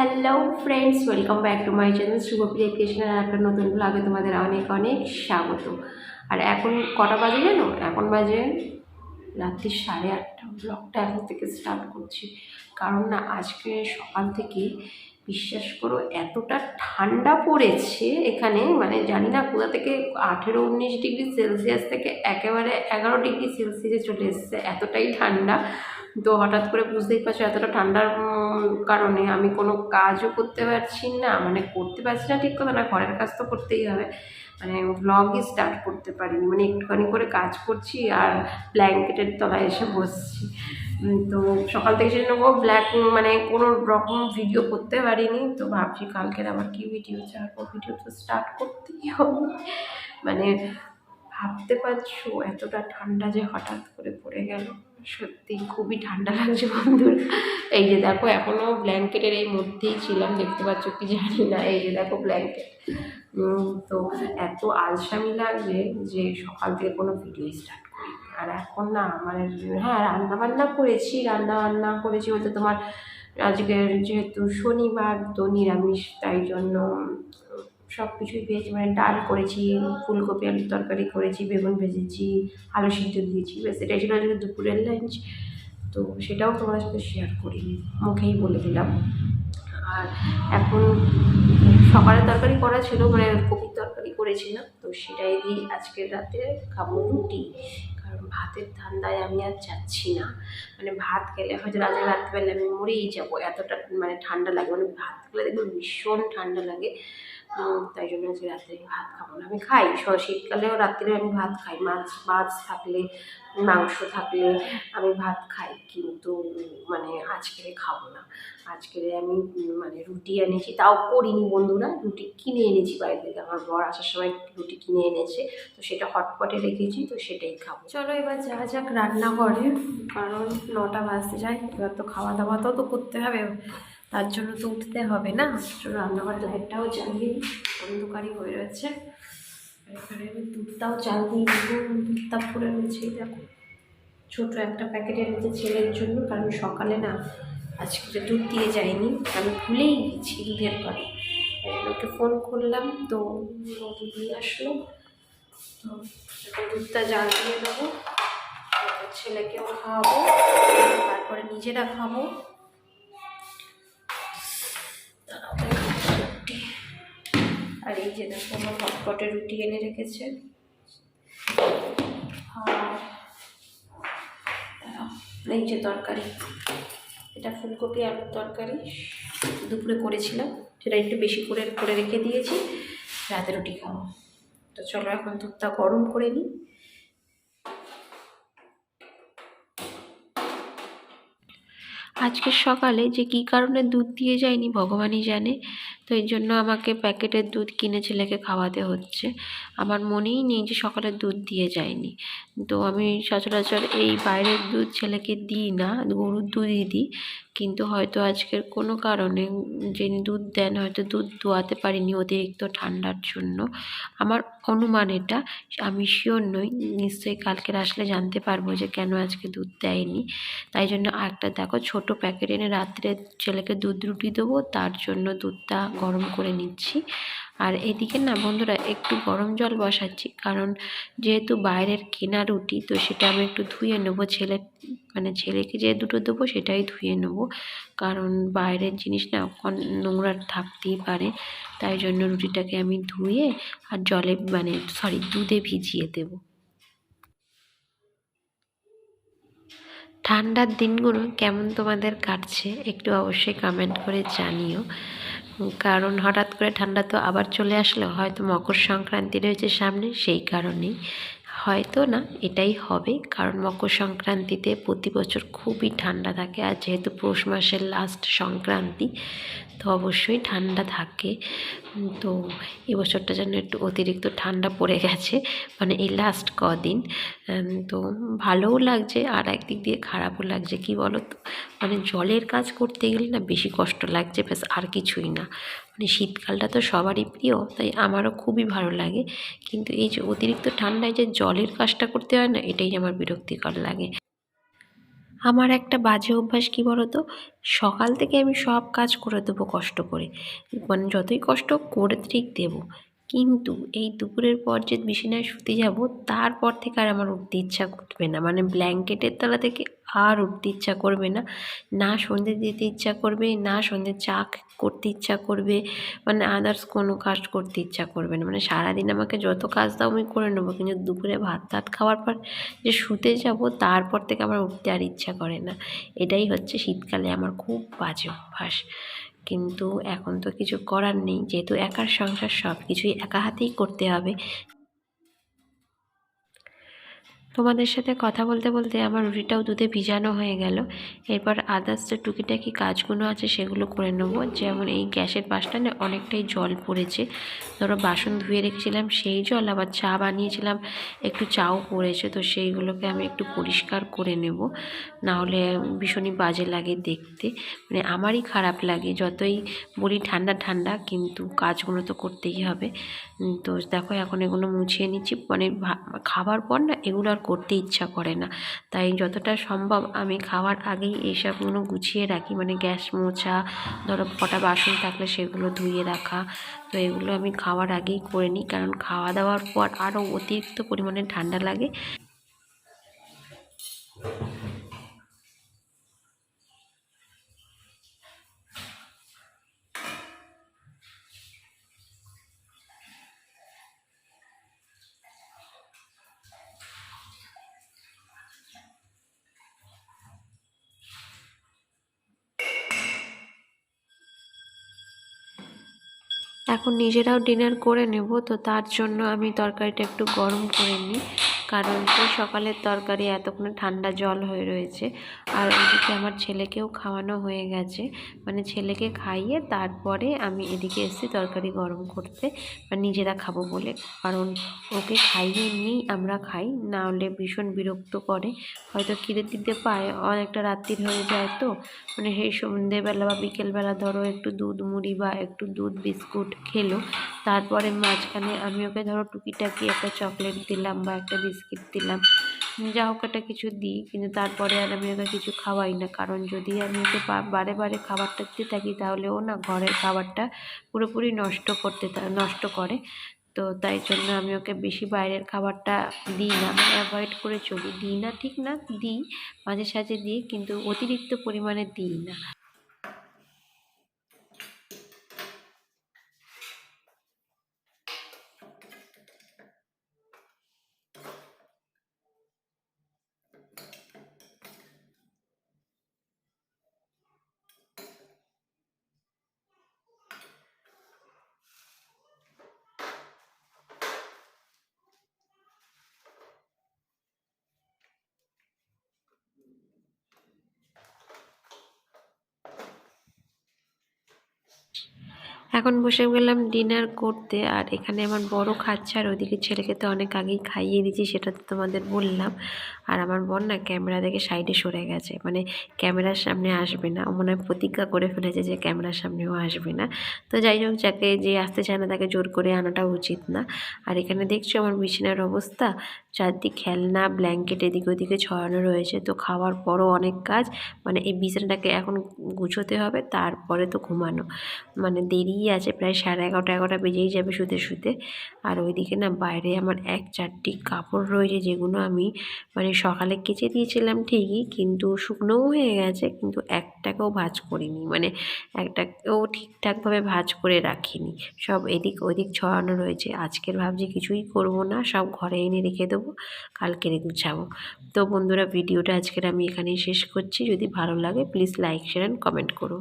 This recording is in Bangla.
Hello friends welcome back to my channel Shubhapriya কৃষ্ণের একটা নতুন ব্লগে তোমাদের অনেক অনেক স্বাগত। আর এখন কটা বাজে জানো? এখন বাজে রাত্রি সাড়ে আটটা। ব্লগটা এখন থেকে স্টার্ট করছি। কারণ না, আজকে সকাল থেকে বিশ্বাস করো, এতটা ঠান্ডা পড়েছে এখানে মানে জানি না কোথা থেকে আঠেরো উনিশ ডিগ্রি সেলসিয়াস থেকে একেবারে এগারো ডিগ্রি সেলসিয়াসে চলে এসেছে, এতটাই ঠান্ডা। তো হঠাৎ করে বুঝতেই পারছ, এতটা ঠান্ডার কারণে আমি কোনো কাজও করতে পারছি না মানে করতে পারছি না ঠিক কথা না, ঘরের কাজ তো করতেই হবে। মানে ব্লগই স্টার্ট করতে পারিনি মানে একটুখানি করে কাজ করছি আর ব্ল্যাঙ্কেটের তলায় এসে বসছি। তো সকাল থেকে সেই জন্য ব্ল্যাক মানে কোনো রকম ভিডিও করতে পারিনি। তো ভাবছি কালকের আবার কি ভিডিও ছাড়বো? ভিডিও তো স্টার্ট করতেই হবে। মানে ভাবতে পারছ, এতটা ঠান্ডা যে হঠাৎ করে পড়ে গেল। সত্যি খুবই ঠান্ডা লাগছে বন্ধুরা। এই যে দেখো এখনও ব্ল্যাঙ্কেটের এই মধ্যেই ছিলাম। দেখতে পাচ্ছ কি জানি না। এই যে দেখো ব্ল্যাঙ্কেট। তো এত আলসামি লাগছে যে সকাল থেকে কোনো ভিডিও স্টার্ট করি আর এখন না আমার হ্যাঁ রান্না বান্না করেছি রান্না বান্না করেছি বলতে তোমার আজকের যেহেতু শনিবার তো নিরামিষ, তাই জন্য সব কিছুই পেয়েছি মানে ডাল করেছি, ফুলকপি, আলুর তরকারি করেছি, বেগুন ভেজেছি, আলু সিদ্ধ দিয়েছি, ব্যাস, এটাই ছিল আজকে দুপুরের লাঞ্চ তো সেটাও তোমাদের সাথে শেয়ার করিনি, মুখেই বলে দিলাম। আর এখন সকালের তরকারি করা ছিল মানে কপির তরকারি করেছিলাম, তো সেটাই দিই আজকের রাতে খাব রুটি। কারণ ভাতের ধান্দায় আমি আর যাচ্ছি না। মানে ভাত খেলে হয়তো রাতে রাত্রিবেলা আমি মরেই যাব। এতটা মানে ঠান্ডা লাগে। মানে ভাত খেলে দেখবে ভীষণ ঠান্ডা লাগে। তাই জন্য আজকে রাত্রে ভাত খাব না। আমি খাই শীতকালেও রাত্রে আমি ভাত খাই। মাছ মাছ থাকলে, মাংস থাকলে আমি ভাত খাই, কিন্তু মানে আজকে খাব না। আজকে আমি মানে রুটি এনেছি, তাও করিনি বন্ধুরা, রুটি কিনে এনেছি বাইরে থেকে আমার বর আসার সময় রুটি কিনে এনেছে, তো সেটা হটপটে রেখেছি, তো সেটাই খাব। চলো এবার যা যাক রান্না করে কারণ নটা বাজতে যায়, এবার তো খাওয়া দাওয়াটাও তো করতে হবে। তার জন্য তো উঠতে হবে না। রান্নাঘর লাইটটাও জ্বালিয়ে। অন্ধকারই হয়ে রয়েছে। এখানে আমি দুধটাও চাল দিয়ে দেবো দুধটা পড়ে রয়েছে দেখো। ছোট একটা প্যাকেট এনেছে ছেলের জন্য, কারণ সকালে না আজকে দুধ দিয়ে যায়নি, আমি ভুলেই গেছি দুধের পরে। ওকে ফোন করলাম, তো দুধ নিয়ে আসলো। তো দুধটা জাল দিয়ে দেবো ছেলেকেও খাওয়াবো। তারপরে নিজেরা খাব। আর এই যে দেখো, আমার হটপটে রুটি এনে রেখেছে। আর এই যে তরকারি, এটা ফুলকপি আলুর তরকারি। দুপুরে করেছিলাম, সেটা একটু বেশি করে করে রেখে দিয়েছি। রাতে রুটি খাব। তো চলো এখন দুধটা গরম করে নিই। আজকে সকালে যে কী কারণে দুধ দিয়ে যায়নি, ভগবানই জানে। তো এই জন্য আমাকে প্যাকেটের দুধ কিনে ছেলেকে খাওয়াতে হচ্ছে। আমার মনেই নেই যে সকালে দুধ দিয়ে যায়নি। তো আমি সচরাচর এই বাইরের দুধ ছেলেকে দিই না, গরুর দুধই দিই। কিন্তু হয়তো আজকের কোনো কারণে যিনি দুধ দেন, হয়তো দুধ দোয়াতে পারিনি অতিরিক্ত ঠান্ডার জন্য। আমার অনুমান এটা, আমি শিওর নই, নিশ্চয়ই কালকের আসলে জানতে পারব যে কেন আজকে দুধ দেয়নি। তাই জন্য একটা দেখো, ছোট প্যাকেট এনে রাত্রে ছেলেকে দুধ রুটি দেবো, তার জন্য দুধটা গরম করে নিচ্ছি। আর এদিকে না বন্ধুরা একটু গরম জল বসাচ্ছি, কারণ যেহেতু বাইরের কেনা রুটি, তো সেটা আমি একটু ধুয়ে নেব। ছেলে মানে ছেলেকে যে দুটো দেবো সেটাই ধুয়ে নেব। কারণ বাইরের জিনিস না নোংরা থাকতেই পারে, তাই জন্য রুটিটাকে আমি ধুয়ে আর জলে মানে সরি, দুধে ভিজিয়ে দেবো। ঠান্ডার দিনগুলো কেমন তোমাদের কাটছে একটু অবশ্যই কমেন্ট করে জানিও। কারণ হঠাৎ করে ঠান্ডা তো আবার চলে আসলো, হয়তো মকর সংক্রান্তি রয়েছে সামনে, সেই কারণেই। হয়তো না, এটাই হবে। কারণ মকর সংক্রান্তিতে প্রতি বছর খুবই ঠান্ডা থাকে। আর যেহেতু পৌষ মাসের লাস্ট সংক্রান্তি, তো অবশ্যই ঠান্ডা থাকে। তো এবছরটা যেন একটু অতিরিক্ত ঠান্ডা পড়ে গেছে। মানে এই লাস্ট কদিন তো ভালোও লাগছে আর একদিক দিয়ে খারাপও লাগছে। কি বলো তো মানে জলের কাজ করতে গেলে না বেশি কষ্ট লাগছে, ব্যাস আর কিছুই না। মানে শীতকালটা তো সবারই প্রিয়, তাই আমারও খুবই ভালো লাগে। কিন্তু এই যে অতিরিক্ত ঠান্ডায় যে জলের কাজটা করতে হয় না, এটাই আমার বিরক্তিকর লাগে। আমার একটা বাজে অভ্যাস কী বলতো? সকাল থেকে আমি সব কাজ করে দেবো কষ্ট করে। মানে যতই কষ্ট করে ঠিক দেবো। কিন্তু এই দুপুরের পর যে বিছানায় শুতে যাব, তারপর থেকে আর আমার উঠতে ইচ্ছা করবে না। মানে ব্ল্যাঙ্কেটের তলা থেকে আর উঠতে ইচ্ছা করবে না। না সন্ধে দিতে ইচ্ছা করবে, না সন্ধে চা করতে ইচ্ছা করবে মানে আদার্স কোনো কাজ করতে ইচ্ছা করবে না। মানে সারাদিন আমাকে যত কাজ দাও আমি করে নেব, কিন্তু দুপুরে ভাত টাত খাওয়ার পর যে শুতে যাব, তারপর থেকে আমার উঠতে আর ইচ্ছা করে না। এটাই হচ্ছে শীতকালে আমার খুব বাজে অভ্যাস। কিন্তু এখন তো কিছু করার নেই। যেহেতু একার সংসার সব কিছুই একা হাতেই করতে হবে। তোমাদের সাথে কথা বলতে বলতে আমার রুটিটাও দুধে ভিজানো হয়ে গেল। এরপর আদার্স যে টুকিটাকি কাজগুলো আছে সেগুলো করে নেব। যেমন এই গ্যাসের পাশটা না অনেকটাই জল পড়েছে। ধরো বাসন ধুয়ে রেখেছিলাম সেই জল, আবার চা বানিয়েছিলাম, একটু চাও পড়েছে, তো সেইগুলোকে আমি একটু পরিষ্কার করে নেব। না হলে ভীষণই বাজে লাগে দেখতে। মানে আমারই খারাপ লাগে, যতই বলি ঠান্ডা ঠান্ডা, কিন্তু কাজগুলো তো করতেই হবে। তো দেখো এখন এগুলো মুছিয়ে নিচ্ছি। মানে খাবার পর না এগুলো আর করতে ইচ্ছা করে না। তাই যতটা সম্ভব আমি খাওয়ার আগেই এইসবগুলো গুছিয়ে রাখি। মানে গ্যাস মোছা, ধরো কটা বাসন থাকলে সেগুলো ধুয়ে রাখা। তো এগুলো আমি খাওয়ার আগেই করে নিই। কারণ খাওয়া দাওয়ার পর আরও অতিরিক্ত পরিমাণে ঠান্ডা লাগে। এখন নিজেরাও ডিনার করে নেব তো তার জন্য আমি তরকারিটা একটু গরম করে নিই। কারণ সেই সকালের তরকারি এতক্ষণে ঠান্ডা জল হয়ে রয়েছে। আর ওইদিকে আমার ছেলেকেও খাওয়ানো হয়ে গেছে। মানে ছেলেকে খাইয়ে তারপরে আমি এদিকে এসেছি তরকারি গরম করতে। বা নিজেরা খাব বলে। কারণ ওকে খাইয়ে নিয়েই আমরা খাই। না হলে ভীষণ বিরক্ত করে। হয়তো খিদে দিতে পায়। অনেকটা রাত্রির হয়ে যায় তো। মানে সেই সন্ধ্যেবেলা বা বিকেলবেলা ধরো একটু দুধ মুড়ি বা একটু দুধ বিস্কুট খেলো। তারপরে মাঝখানে আমি ওকে ধরো টুকিটাকি একটা চকলেট দিলাম বা একটা বিস্কিট দিলাম। যা হোক একটা কিছু দিই, কিন্তু তারপরে আর আমি ওকে কিছু খাওয়াই না। কারণ যদি আমি ওকে বারে বারে খাবারটা দিতে থাকি, তাহলে ও না ঘরের খাবারটা পুরোপুরি নষ্ট করতে নষ্ট করে। তো তাই জন্য আমি ওকে বেশি বাইরের খাবারটা দিই না মানে অ্যাভয়েড করে চলি। দিই না ঠিক না, দিই, মাঝে সাঝে দিই, কিন্তু অতিরিক্ত পরিমাণে দিই না। এখন বসে গেলাম ডিনার করতে, আর এখানে আমার বড় খাচ্ছে, আর ওইদিকে ছেলেকে তো অনেক আগেই খাইয়ে দিয়েছি, সেটা তো তোমাদের বললাম। আর আমার বোন না ক্যামেরা দেখে সাইডে সরে গেছে মানে ক্যামেরার সামনে আসবে না। মনে হয় প্রতিজ্ঞা করে ফেলেছে যে ক্যামেরার সামনেও আসবে না। তো যাই হোক, যাকে যে আসতে চায় না, তাকে জোর করে আনাটা উচিত না। আর এখানে দেখছ আমার বিছানার অবস্থা, চারদিক খেলনা ব্ল্যাঙ্কেট এদিক ওদিকে ছড়ানো রয়েছে। তো খাওয়ার পরও অনেক কাজ মানে এই বিছানাটাকে এখন গুছোতে হবে, তারপরে তো ঘুমানো। মানে দেরিই আছে প্রায় সাড়ে এগারোটা এগারোটা বেজেই যাবে শুতে শুতে। আর ওইদিকে না বাইরে আমার এক চারটি কাপড় রয়েছে যেগুলো আমি মানে সকালে কেচে দিয়েছিলাম ঠিকই, কিন্তু শুকনোও হয়ে গেছে, কিন্তু একটাকেও ভাজ করিনি। মানে একটাকেও ঠিকঠাকভাবে ভাজ করে রাখিনি। সব এদিক ওদিক ছড়ানো রয়েছে। আজকের ভাবছি কিছুই করব না, সব ঘরে এনে রেখে দেবো, কালকে গুছাবো তো বন্ধুরা, ভিডিওটা আজকের আমি এখানেই শেষ করছি। যদি ভালো লাগে please like share and comment করো।